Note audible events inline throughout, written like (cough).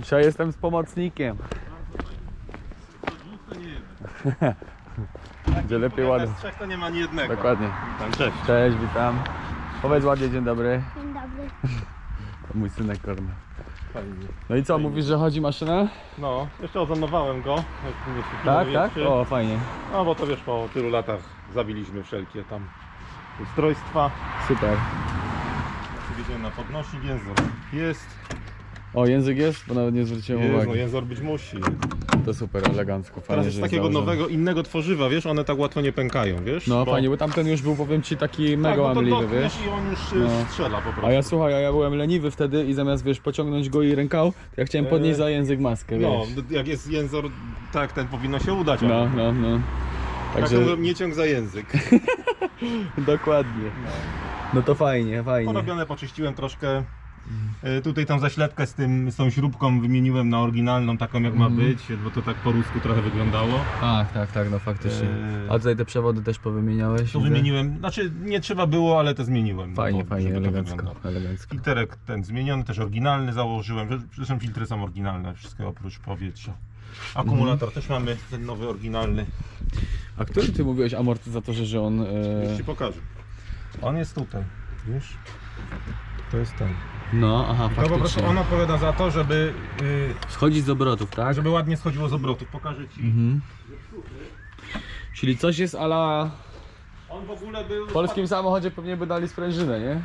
Dzisiaj jestem z pomocnikiem. (laughs) Gdzie lepiej ładnie. Z trzech to nie ma ani jednego. Dokładnie. Tam, cześć. Cześć, witam. Powiedz ładnie dzień dobry. Dzień dobry. (laughs) To mój synek Kornel. Fajnie. No i co, mówisz, że chodzi maszyna? No, jeszcze ozonowałem go. nie Tak, tak? O, fajnie. No bo to wiesz, po tylu latach zabiliśmy wszelkie tam ustrojstwa. Super. Widziałem na podnośnik, jęzor jest. O, język jest? Bo nawet nie zwróciłem jest no, uwagi. jęzor być musi. To super, elegancko. Fajnie, Teraz jest że takiego nowego, innego tworzywa, wiesz, one tak łatwo nie pękają, wiesz? No Bo- fajnie, bo tamten już był, powiem ci, taki tak, mega bo to łamliwy, dotkniesz wiesz? i on już y, No. strzela po prostu. A ja słuchaj, a ja byłem leniwy wtedy i zamiast, wiesz, pociągnąć go i rękał, to ja chciałem podnieść Eee, za język maskę, No, wiesz? d- jak jest jęzor, tak, ten powinno się udać. No, ale- no, no. Tak Także mówią, nie ciąg za język. (laughs) dokładnie. No to fajnie, fajnie. Porobione, poczyściłem troszkę. E, Tutaj tą zaślepkę z, tym, z tą śrubką wymieniłem na oryginalną, taką jak ma Mhm. być, bo to tak po rusku trochę wyglądało. Tak, tak, tak, no faktycznie. Eee. A tutaj te przewody też powymieniałeś? To widzę? wymieniłem, znaczy nie trzeba było, ale to zmieniłem. Fajnie, to, fajnie, żeby to elegancko, wyglądało. elegancko. Filterek ten zmieniony, też oryginalny założyłem. Zresztą filtry są oryginalne, wszystkie oprócz powietrza. Akumulator Mhm. też mamy, ten nowy, oryginalny. A który ty mówiłeś amortyzatorze, że on... Już E... ci pokażę. On jest tutaj, wiesz? To jest ten. No, aha, To po prostu faktycznie. on odpowiada za to, żeby, y, Schodzi z obrotów, tak? żeby ładnie schodziło z obrotów. Pokażę ci. Mhm. Czyli coś jest ala... On w ogóle był. W polskim samochodzie pewnie by dali sprężynę, nie?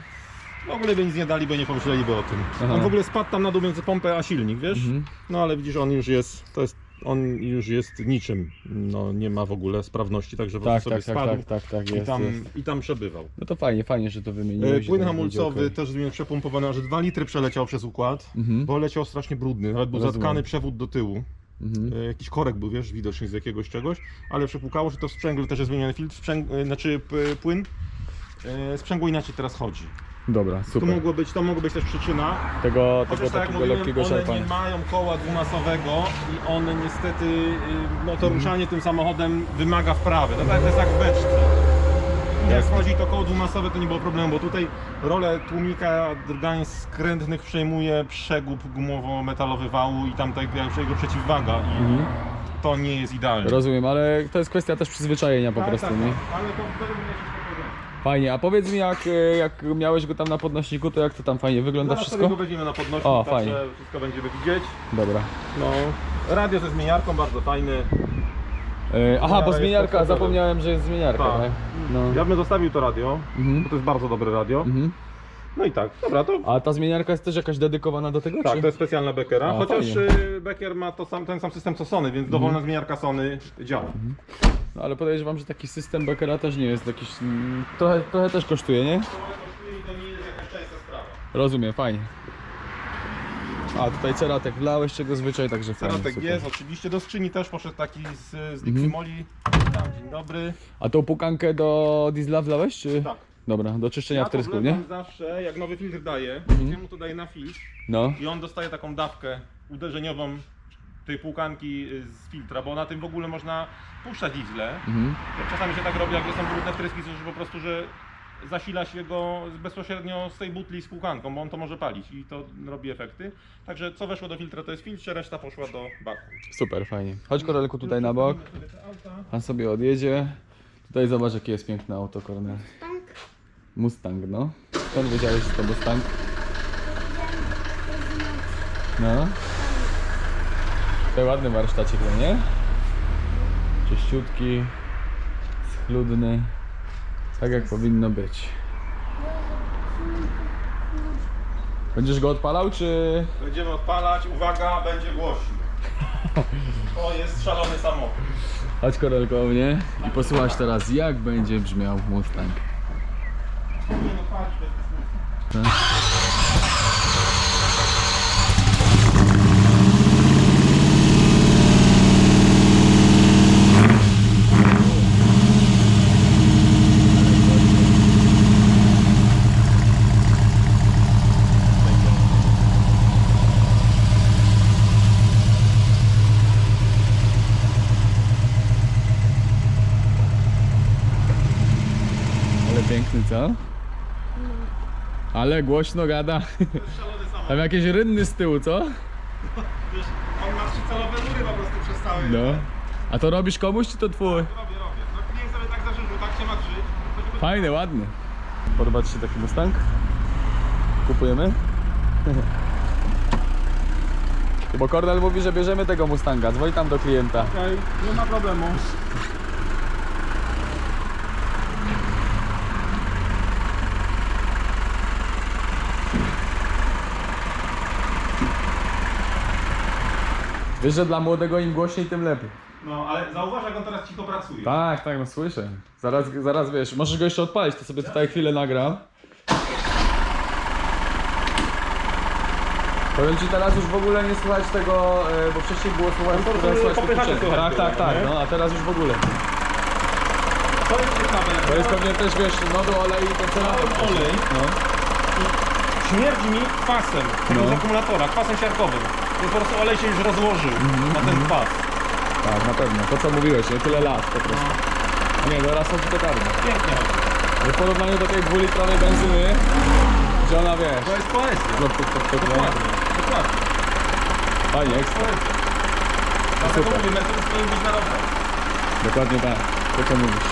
W ogóle by nic nie dali, bo nie pomyśleliby o tym. Aha. On w ogóle spadł tam na dół między pompę a silnik, wiesz? Mhm. No ale widzisz, on już jest. To jest. On już jest niczym. No nie ma w ogóle sprawności, także Tak, prostu tak, sobie tak, spadł tak, tak, tak, i, jest, tam, jest. i tam przebywał. No to fajnie, fajnie, że to wymieniłeś. E, i Płyn tak hamulcowy też zmieniłem przepompowany, że 2 litry przeleciał przez układ, Mhm. bo leciał strasznie brudny. Nawet był Rozumiem. zatkany przewód do tyłu. Mhm. E, Jakiś korek był, wiesz, widoczny z jakiegoś czegoś, ale przepukało, że to w sprzęgle też jest zmieniony filtr, sprzęg, e, znaczy płyn. Sprzęgło inaczej teraz chodzi. Dobra, To super. mogło być, to mogło być też przyczyna. Tego, Chociaż tego tak takiego mówiłem, lekkiego one szarpania. nie mają koła dwumasowego i one niestety, y, no Mhm. to ruszanie tym samochodem wymaga wprawy. To tak to jest jak w beczce. Jak Jasne. wchodzi to koło dwumasowe, to nie było problemu, bo tutaj rolę tłumika drgań skrętnych przejmuje przegub gumowo-metalowy wału i tam tak jego przeciwwaga i Mhm. to nie jest idealne. Rozumiem, ale to jest kwestia też przyzwyczajenia po Tak, prostu, tak, nie? tak. Ale to wtedy będzie się spokojnie. Fajnie, a powiedz mi jak, e, jak miałeś go tam na podnośniku, to jak to tam fajnie wygląda Zaraz sobie wszystko? go weźmiemy na podnośnik, O, także fajnie. wszystko będziemy widzieć. Dobra. No, radio ze zmieniarką, bardzo fajny. E, aha, bo jest zmieniarka, zapomniałem, że jest zmieniarka, Tak. tak? No. Ja bym zostawił to radio, Mhm. bo to jest bardzo dobre radio. Mhm. No i tak, dobra, to A ta zmieniarka jest też jakaś dedykowana do tego, tak, czy? to jest specjalna Beckera, A, chociaż. Mhm. y, Becker ma to sam, ten sam system co Sony, więc dowolna zmieniarka Sony działa. No, ale podejrzewam, że taki system Beckera też nie jest jakiś... mm, Trochę, trochę też kosztuje, nie? To nie jest jakaś częsta sprawa. Rozumiem, fajnie. A tutaj ceratek wlałeś czego zwyczaj, także fajnie. Ceratek super. jest, oczywiście do skrzyni też poszedł taki z, z Mhm. Diximoli. Tam, dzień dobry. A tą pukankę do diesla wlałeś, czy? Tak. Dobra, do czyszczenia Ja to wtrysku, nie? zawsze, jak nowy filtr daję, Mhm. ja mu to daję na filtr No. i on dostaje taką dawkę uderzeniową tej półkanki y, z filtra, bo na tym w ogóle można puszczać diesle. Mhm. Czasami się tak robi, jak są brudne wtryski, że po prostu, że zasila się go bezpośrednio z tej butli z półkanką, bo on to może palić i to robi efekty. Także co weszło do filtra to jest filtr, reszta poszła do baku. Super, fajnie. Chodź Korelku tutaj na bok. Pan sobie odjedzie. Tutaj zobacz jakie jest piękne auto, Kornel. Mustang, no. Skąd wiedziałeś, że to Mustang? No. Tutaj ładny warsztacik, no nie? Czyściutki, schludny. Tak jak powinno być. Będziesz go odpalał, czy... Będziemy odpalać, uwaga, będzie głośno. To jest szalony samochód. Chodź Korelko u mnie i posłuchaj teraz jak będzie brzmiał Mustang. Powinien odpalić bez dyskusji. Ale piękny, co? Ale głośno gada. Tam jakieś rynny z tyłu, co? Wiesz, on ma trzycalowe rury po prostu przez cały... No. A to robisz komuś, czy to twój? Robię, robię. No klient sobie tak zażyczył, tak się ma żeby- Fajny, ładny. Podoba Ci się taki Mustang? Kupujemy? (laughs) Bo Kornel mówi, że bierzemy tego Mustanga. Dzwoń tam do klienta. Okej, nie ma problemu. Wiesz, że dla młodego im głośniej, tym lepiej. No, ale zauważ, jak on teraz cicho pracuje. Tak, tak, no słyszę. Zaraz, zaraz wiesz, możesz go jeszcze odpalić, to sobie tutaj chwilę nagram. Powiem ci teraz już w ogóle nie słychać tego, e, bo wcześniej było słychać, No to słychać popychane uczestników. słychać Tak, tak, było, tak, nie? no a teraz już w ogóle. To jest ciekawe. To jest pewnie też, wiesz, no do olej i to cena. Dałem olej. No. Śmierdzi mi kwasem No. z akumulatora, kwasem siarkowym. Więc po prostu olej się już rozłożył Mhm, na ten kwas. Tak, na pewno. To co mówiłeś, nie? Tyle lat po prostu. A nie, teraz są tylko karmy. Pięknie. W porównaniu do tej dwulitrowej benzyny, że ona wiesz, To jest poezja. klop, klop, klop, klop, nie? Dokładnie. Dokładnie. Fajnie, ekstra. Poezja. Dlatego Super. mówię, powinien być na rower. Dokładnie tak, to co mówisz.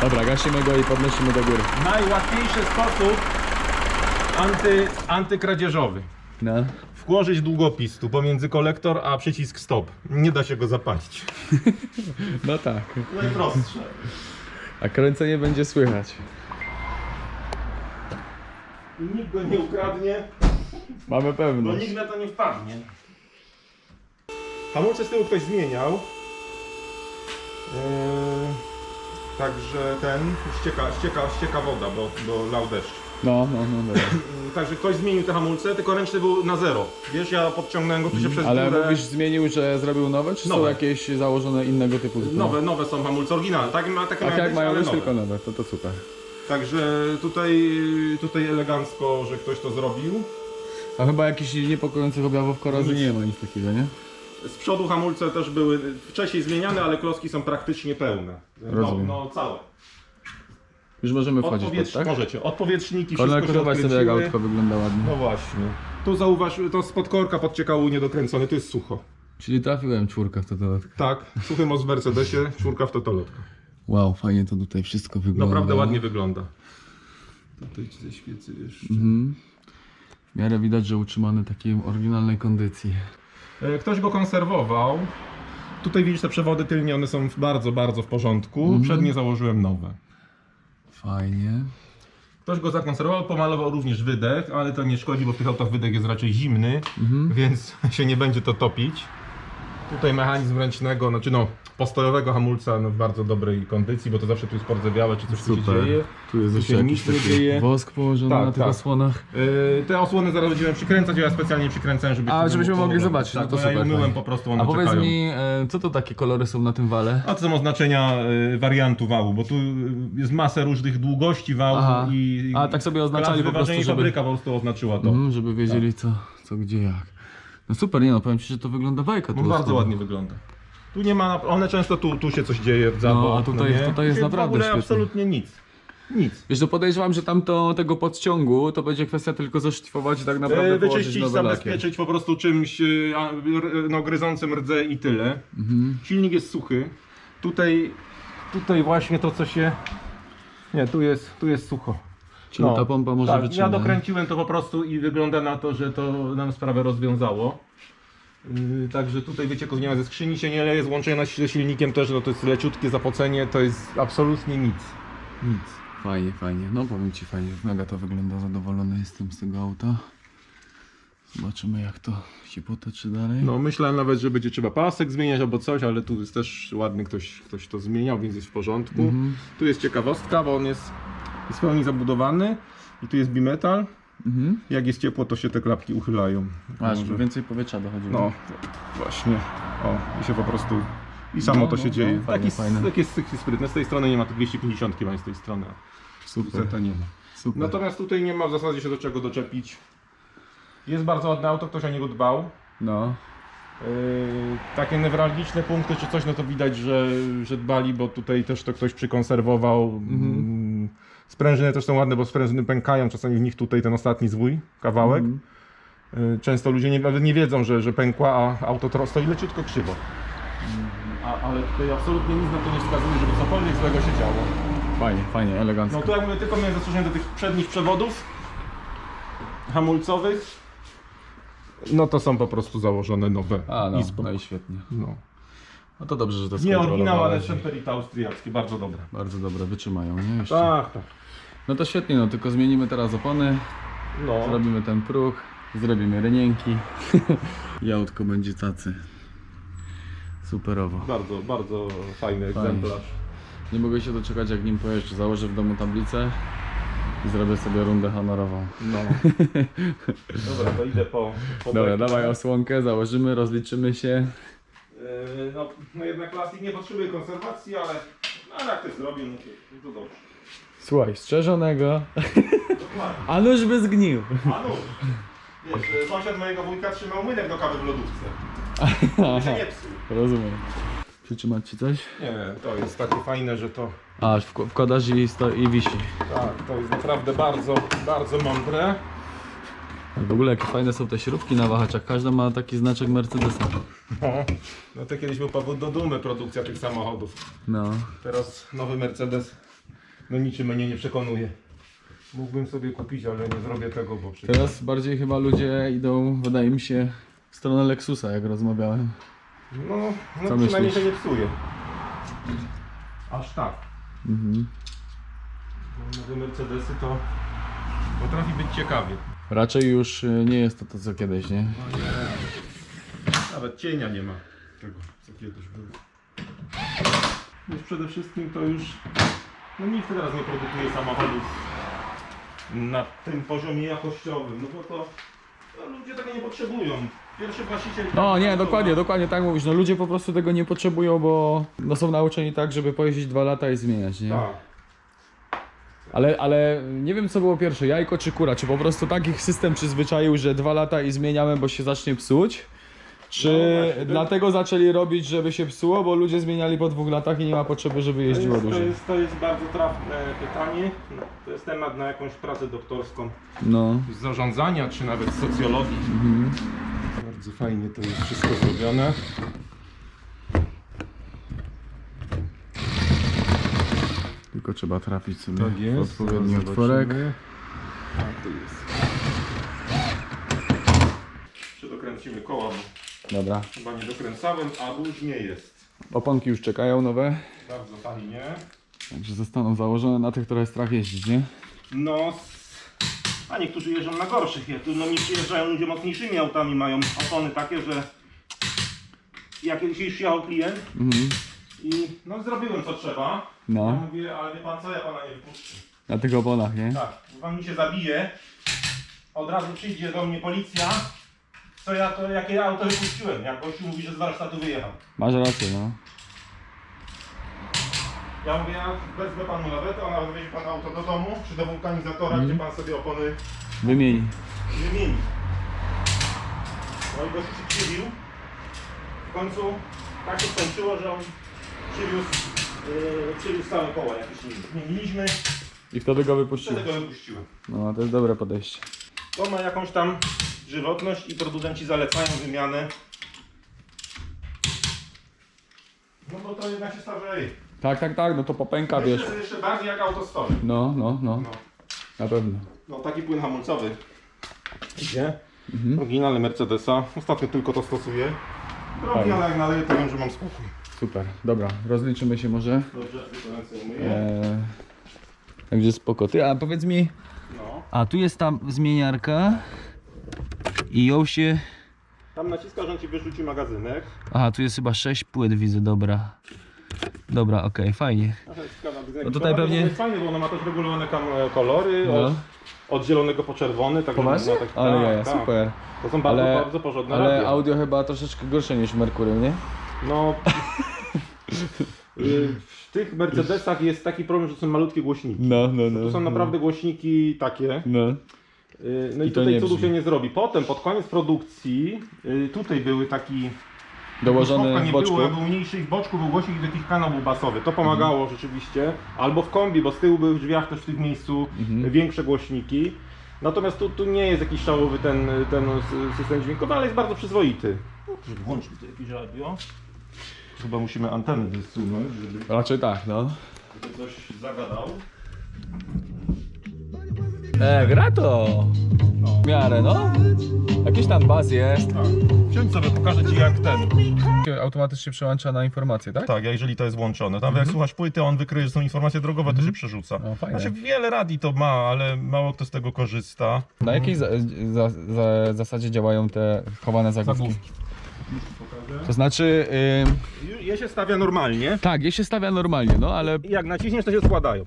Dobra, gasimy go i podnosimy do góry. Najłatwiejszy sposób anty, antykradzieżowy. No. Włożyć długopis tu pomiędzy kolektor a przycisk stop. Nie da się go zapalić. No tak. Najprostsze. A kręcenie będzie słychać. I nikt go nie ukradnie, Mamy bo pewność. nikt na to nie wpadnie. Hamulce z tyłu ktoś zmieniał. Eee, także ten ścieka, ścieka, ścieka woda, bo, bo lał deszcz. No, no, no, dobra. (laughs) Także ktoś zmienił te hamulce, tylko ręczny był na zero. Wiesz, ja podciągnąłem go tu się przez Ale górę. mówisz zmienił, że zrobił nowe, czy są Nowe. jakieś założone innego typu? Nowe, nowe są hamulce oryginalne. Tak, ma, takie Tak mają jak być, mają ale być, nowe. tylko nowe, to to super. Także tutaj, tutaj elegancko, że ktoś to zrobił. A chyba jakichś niepokojących objawów korozji Nic. nie ma nic takiego, nie? Z przodu hamulce też były wcześniej zmieniane, ale klocki są praktycznie pełne. No, Rozumiem. no całe. Już możemy wchodzić pod, Odpowietrz... tak? Możecie. Odpowietrzniki się zobacz sobie jak odkręciły. autko wygląda ładnie. No właśnie. Tu zauważ, to spod korka podciekało niedokręcone, to jest sucho. Czyli trafiłem czwórkę w to dodatko. Tak, suchy most w Mercedesie, czwórka w totolotka. Wow, fajnie to tutaj wszystko wygląda. Naprawdę ładnie wygląda. Tutaj ci ze świecy jeszcze. Mhm. W miarę widać, że utrzymany takiej oryginalnej kondycji. E, Ktoś go konserwował. Tutaj widzisz te przewody tylnie, one są w- bardzo, bardzo w porządku. Mhm. Przednie założyłem nowe. Fajnie. Ktoś go zakonserwował, pomalował również wydech, ale to nie szkodzi, bo w tych autach wydech jest raczej zimny, więc (laughs) się nie będzie to topić. Tutaj mechanizm ręcznego, znaczy no postojowego hamulca no, w bardzo dobrej kondycji, bo to zawsze tu jest pordzewiałe, czy coś tu się dzieje. Tu jest jeszcze się jakiś nic nie taki dzieje. wosk położony Tak, na tych tak. osłonach. Yy, te osłony zaraz będziemy przykręcać, ja specjalnie przykręcałem, żeby A, żebyśmy mogli zobaczyć, Tak, no to bo ja je super, fajnie. po prostu, one A powiedz czekają. mi, e, co to takie kolory są na tym wale? A to są oznaczenia y, wariantu wału, bo tu y, jest masę różnych długości wału Aha. i. A, tak sobie oznaczali po prostu, wyważenie żeby- fabryka po prostu oznaczyła to. Mhm, żeby wiedzieli co, co, gdzie, jak. No super, nie no, powiem Ci, że to wygląda bajka. No, tu bardzo ładnie wygląda. Tu nie ma, one często tu, tu się coś dzieje, rdzawo. No, a tutaj- nie? tutaj jest Tu się naprawdę W ogóle świetnie. absolutnie nic. Nic. Wiesz, to podejrzewam, że tamto tego podciągu to będzie kwestia tylko zaszlifować i tak naprawdę E, położyć Wyczyścić, nowy lakier. zabezpieczyć po prostu czymś y, a, r- no, gryzącym rdze i tyle. Mhm. Silnik jest suchy. Tutaj, tutaj właśnie to co się... Nie, tu jest, tu jest sucho. Czyli ta pompa może tak, wytrzymać. Ja dokręciłem to po prostu i wygląda na to, że to nam sprawę rozwiązało. Yy, także tutaj wycieków nie ma ze skrzyni, się nie leje, złączenie na- ze silnikiem też, no to jest leciutkie zapocenie, to jest absolutnie nic. Nic. Fajnie, fajnie. No powiem Ci fajnie, mega to wygląda, zadowolony jestem z tego auta. Zobaczymy jak to się potoczy dalej. No myślałem nawet, że będzie trzeba pasek zmieniać albo coś, ale tu jest też ładny ktoś, ktoś to zmieniał, więc jest w porządku. Mhm. Tu jest ciekawostka, bo on jest, jest w pełni zabudowany i tu jest bimetal. Mhm. Jak jest ciepło, to się te klapki uchylają. A, Może- więcej powietrza dochodziło. No, właśnie. O, i się po prostu. I samo No, to no, się no, dzieje. fajne, taki, fajne. taki jest taki sprytny. Z tej strony nie ma, tu 250 ma z tej strony. super, To nie ma. super. Natomiast tutaj nie ma w zasadzie się do czego doczepić. Jest bardzo ładne auto, ktoś o niego dbał. No, Yy, takie newralgiczne punkty czy coś, no to widać, że, że dbali, bo tutaj też to ktoś przykonserwował. Mm, Sprężyny też są ładne, bo sprężyny pękają, czasami w nich tutaj ten ostatni zwój, kawałek. Mhm. Y, Często ludzie nie, nawet nie wiedzą, że, że pękła, a auto tro- stoi leciutko krzywo. A, ale tutaj absolutnie nic na to nie wskazuje, żeby cokolwiek złego się działo. Fajnie, fajnie, elegancko. No tu jak mówię, tylko miałem zastrzeżenie do tych przednich przewodów hamulcowych. No to są po prostu założone nowe A, no, no i świetnie. No. No to dobrze, że to Nie oryginał, ale. Semperita austriackie, bardzo dobre. Bardzo dobre, wytrzymają, nie? Jeszcze. Tak, tak. No to świetnie, no tylko zmienimy teraz opony, No. zrobimy ten próg, zrobimy rynienki (laughs) i autko będzie tacy. Superowo. Bardzo, bardzo fajny Fajnie. egzemplarz. Nie mogę się doczekać jak nim pojeżdżę. Założę w domu tablicę i zrobię sobie rundę honorową. No. (laughs) Dobra, to idę po, po Dobra, dawaj osłonkę, założymy, rozliczymy się. Yy, no, no jednak plastik nie potrzebuje konserwacji, ale, ale jak to zrobię, no to, no to dobrze. Słuchaj, strzeżonego, Dokładnie. a nóż by zgnił. A no, wiesz, e, sąsiad mojego wujka trzymał młynek do kawy w lodówce. I się nie psuł. Rozumiem. Przytrzymać ci coś? Nie, to jest takie fajne, że to, A, wk- wkładasz i, sto- i wisi. tak, to jest naprawdę bardzo, bardzo mądre. W ogóle jakie fajne są te śrubki na wahaczach. Każda ma taki znaczek Mercedesa. No, no to kiedyś był powód do dumy produkcja tych samochodów. No. Teraz nowy Mercedes, no niczym mnie nie przekonuje. Mógłbym sobie kupić, ale nie zrobię tego, bo przecież... Teraz bardziej chyba ludzie idą, wydaje mi się, w stronę Lexusa, jak rozmawiałem. No, no Co przynajmniej myślisz? się nie psuje. Aż tak. Mhm. Bo Nowe Mercedesy to potrafi być ciekawie. Raczej już y, nie jest to to co kiedyś, nie? No nie. Nawet cienia nie ma tego, co kiedyś było. Już przede wszystkim to już... No nikt teraz nie produkuje samochodów na tym poziomie jakościowym, no bo to no, ludzie tego nie potrzebują. Pierwszy właściciel... No nie, dokładnie, dokładnie tak mówisz. No ludzie po prostu tego nie potrzebują, bo no, są nauczeni tak, żeby pojeździć dwa lata i zmieniać, nie? Tak. Ale, ale nie wiem co było pierwsze, jajko czy kura? Czy po prostu tak ich system przyzwyczaił, że dwa lata i zmieniamy, bo się zacznie psuć? Czy No właśnie, dlatego zaczęli robić, żeby się psuło, bo ludzie zmieniali po dwóch latach i nie ma potrzeby, żeby To jeździło jest, to, dłużej? jest, to jest bardzo trafne pytanie. To jest temat na jakąś pracę doktorską No. z zarządzania, czy nawet socjologii. Mhm. Bardzo fajnie to jest wszystko zrobione. Tylko trzeba trafić sobie Tak w jest. odpowiedni Zaraz otworek. Tak to jest. Czy dokręcimy koła, bo Dobra. chyba nie dokręcałem, a już nie jest. Oponki już czekają nowe, Bardzo fajnie. także zostaną założone na tych, które strach jeździć, nie? No, s- a niektórzy jeżdżą na gorszych. Jak tu no nie przyjeżdżają ludzie mocniejszymi autami, mają opony takie, że jak kiedyś już jechał klient Mhm. i no zrobiłem co trzeba. Ja No, mówię, ale wie pan co, ja pana nie wypuszczę. na tych oponach, nie? Tak, bo pan mi się zabije, od razu przyjdzie do mnie policja, co ja to, jakie auto wypuściłem, jak gościu mówi, że z warsztatu wyjechał. Masz rację, no. Ja mówię, ja wezmę panu lawetę, ona wezmie pan auto do domu, czy do wulkanizatora, Mhm. gdzie pan sobie opony Wymieni. wymieni. No i gościu się krzywił. W końcu tak się skończyło, że on przywiózł, yy, przywiózł całe koła jakieś. Zmieniliśmy, I wtedy go wypuścił. wtedy go wypuściłem. No, to jest dobre podejście. To ma jakąś tam żywotność i producenci zalecają wymianę. No bo to jednak się starzeje. Tak, tak, tak, no to popęka, wiesz. Jeszcze, jeszcze bardziej jak auto stoi. No, no, no, No. na pewno. no taki płyn hamulcowy. Idzie. Mhm. Oryginalny Mercedesa. Ostatnio tylko to stosuję. Drogi, Fajnie. ale jak naleję to wiem, że mam spokój. Super, dobra, rozliczymy się może. Dobrze, umyję. Eee, także spoko. Ty, a powiedz mi, No. a tu jest ta zmieniarka i ją się... Tam naciskasz, on ci wyrzuci magazynek. Aha, tu jest chyba 6 płyt, widzę, dobra. Dobra, okej, fajnie. No tutaj pewnie- jest fajne, bo ono ma też regulowane kam- kolory. No. Od, od zielonego po czerwony. Tak Poważnie? tak- Ale tak, ja, tak. super. To są bardzo, Ale- bardzo porządne Ale audio chyba troszeczkę gorsze niż Merkury, nie? No. y, w tych Mercedesach jest taki problem, że są malutkie głośniki. No, no, no. To są naprawdę głośniki takie. No. Y, No i, I to tutaj nie cudów brzmi. się nie zrobi. Potem pod koniec produkcji y, tutaj były taki Dołożony Słuchawka w nie boczku. było, był mniejszy i w boczku był głośnik do takich kanał był basowy. To pomagało rzeczywiście. Albo w kombi, bo z tyłu były w drzwiach też w tym miejscu Mhm. większe głośniki. Natomiast tu, tu nie jest jakiś szałowy ten, ten system dźwiękowy, ale jest bardzo przyzwoity. Żeby włączyć tutaj jakieś radio. Chyba musimy anteny wysunąć, żeby Raczej tak, no. żeby coś zagadał. E, gra to. W miarę, no. Jakiś tam baz jest. Tak. Wsiądź sobie, pokażę Ci jak ten. Automatycznie przełącza na informacje, tak? Tak, a jeżeli to jest włączone. Tam jak słuchasz płyty, on wykryje, że są informacje drogowe, to się przerzuca. O, fajne. Znaczy wiele radii to ma, ale mało kto z tego korzysta. Na jakiej za, za, za, zasadzie działają te chowane zagłówki? To znaczy, ym, Je się stawia normalnie tak, je się stawia normalnie, no ale i jak naciśniesz, to się składają.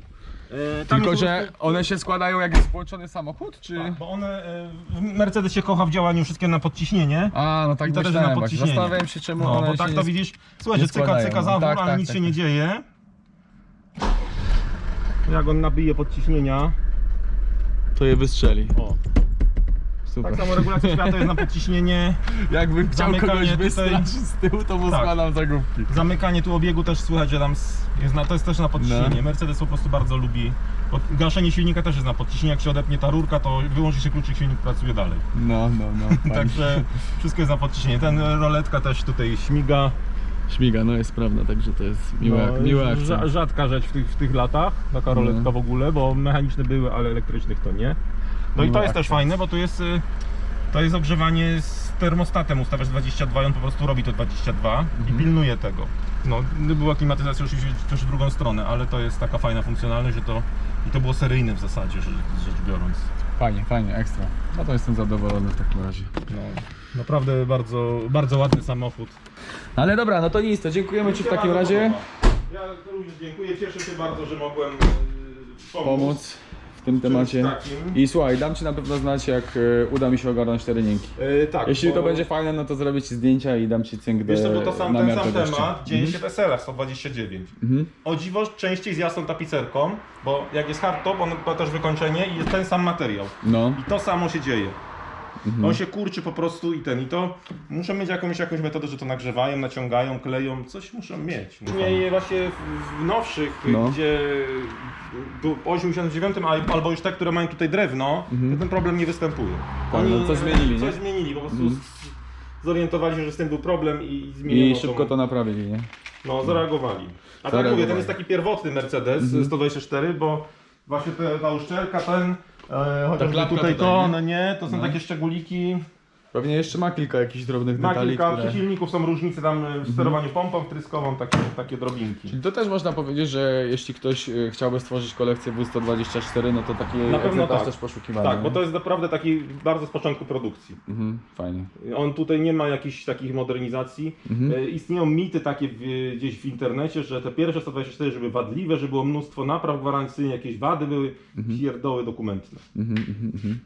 E, tam tylko, jest że one się składają jak jest włączony samochód, czy... Tak, bo one, e, Mercedes się kocha w działaniu wszystkie na podciśnienie. A, no tak I to też myślałem na właśnie. podciśnienie. Zastanawiałem się, czemu No, one bo się tak nie... to widzisz, słuchaj, nie że cyka, składają. cyka No, zawór, tak, ale tak, nic tak, się tak. nie dzieje. Jak on nabije podciśnienia. To je wystrzeli. O. Super. Tak samo regulacja światła jest na podciśnienie. Jakbym chciał Zamykanie kogoś tutaj- wystrać z tyłu, to mu Tak. zagłówki. Zamykanie tu obiegu też słychać, że tam s- jest na, to jest też na podciśnienie. No. Mercedes po prostu bardzo lubi. Pod, gaszenie silnika też jest na podciśnienie. Jak się odepnie ta rurka, to wyłączy się kluczyk, silnik pracuje dalej. No, no, no. (laughs) fajnie. Także wszystko jest na podciśnienie. Ten roletka też tutaj śmiga. Śmiga, no jest prawda, także to jest miła, No, rza- akcja. Rzadka rzecz w tych, w tych latach, taka roletka No. w ogóle, bo mechaniczne były, ale elektrycznych to nie. No i to jest też akcja. fajne, bo tu jest, y, to jest ogrzewanie z termostatem, ustawiasz 22 i on po prostu robi to 22 i Mhm. pilnuje tego. No, była klimatyzacja oczywiście też w drugą stronę, ale to jest taka fajna funkcjonalność, że to i to było seryjne w zasadzie, rzecz, rzecz biorąc. Fajnie, fajnie, ekstra. No to jestem zadowolony w takim razie. No, naprawdę bardzo, bardzo ładny samochód. Ale dobra, no to nic, to dziękujemy Ci w takim razie. Ja również dziękuję, cieszę się bardzo, że mogłem y, pomóc. Pomóc w tym temacie. takim. I słuchaj, dam Ci na pewno znać, jak e, uda mi się ogarnąć te rynki. Yy, tak, Jeśli bo- to będzie fajne, no to zrobię Ci zdjęcia i dam Ci cynk do Wiesz co, bo to sam, ten namiar sam do gościa. temat dzieje się w SL 129. Mhm. O dziwo częściej z jasną tapicerką, bo jak jest hardtop, on ma też wykończenie i jest ten sam materiał. No, I to samo się dzieje. Mhm. On się kurczy po prostu i ten, i to muszą mieć jakąś, jakąś metodę, że to nagrzewają, naciągają, kleją, coś muszą mieć. Nie, właśnie w, nowszych, No. gdzie po 89 al- albo już te, które mają tutaj drewno, Mhm. to ten problem nie występuje. Tak, no coś zmienili, Coś nie? zmienili, po prostu Mhm. z- zorientowali się, że z tym był problem i, i zmieniono i szybko to naprawili, nie? no, zareagowali. A tak Zareagowali. mówię, ten jest taki pierwotny Mercedes Mhm. 124, bo właśnie te, ta uszczelka, ten, e, chociażby klapka tutaj, tutaj, to, nie? no nie, to są No. takie szczególiki. Pewnie jeszcze ma kilka jakichś drobnych Na detali, kilka które... Mhm. przy są różnice tam e, w sterowaniu pompą wtryskową, takie, takie drobinki. Czyli to też można powiedzieć, że jeśli ktoś e, chciałby stworzyć kolekcję W124, no to taki Na pewno egzemplarz tak. też poszukiwany. Tak, bo nie? to jest naprawdę taki bardzo z początku produkcji. Mhm, fajnie. On tutaj nie ma jakichś takich modernizacji. Mhm. E, Istnieją mity takie w, gdzieś w internecie, że te pierwsze 124 żeby wadliwe, że było mnóstwo napraw gwarancyjnych, jakieś wady były, pierdoły dokumentne. Mhm, mhm, mhm.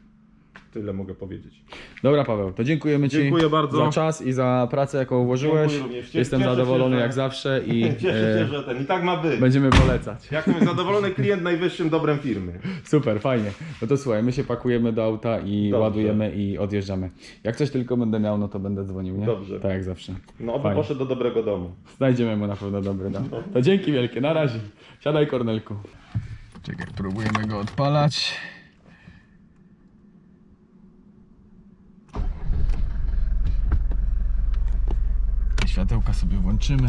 Tyle mogę powiedzieć. Dobra Paweł, to dziękujemy Ci Dziękuję bardzo. za czas i za pracę jaką włożyłeś. Dziękuję również. Cie- Jestem cieszę się, zadowolony że- jak zawsze (laughs) i Cieszę się, e, że ten. I tak ma być. będziemy polecać. (laughs) Jak jest (laughs) zadowolony klient najwyższym dobrem firmy. Super, fajnie. No to słuchaj, my się pakujemy do auta i Dobrze. ładujemy i odjeżdżamy. Jak coś tylko będę miał, no to będę dzwonił, nie? Dobrze. Tak jak zawsze. No, oby Fajnie. poszedł do dobrego domu. Znajdziemy mu na pewno dobry dom. To dzięki wielkie, na razie. Siadaj Kornelku. Czekaj, próbujemy go odpalać. Światełka sobie włączymy.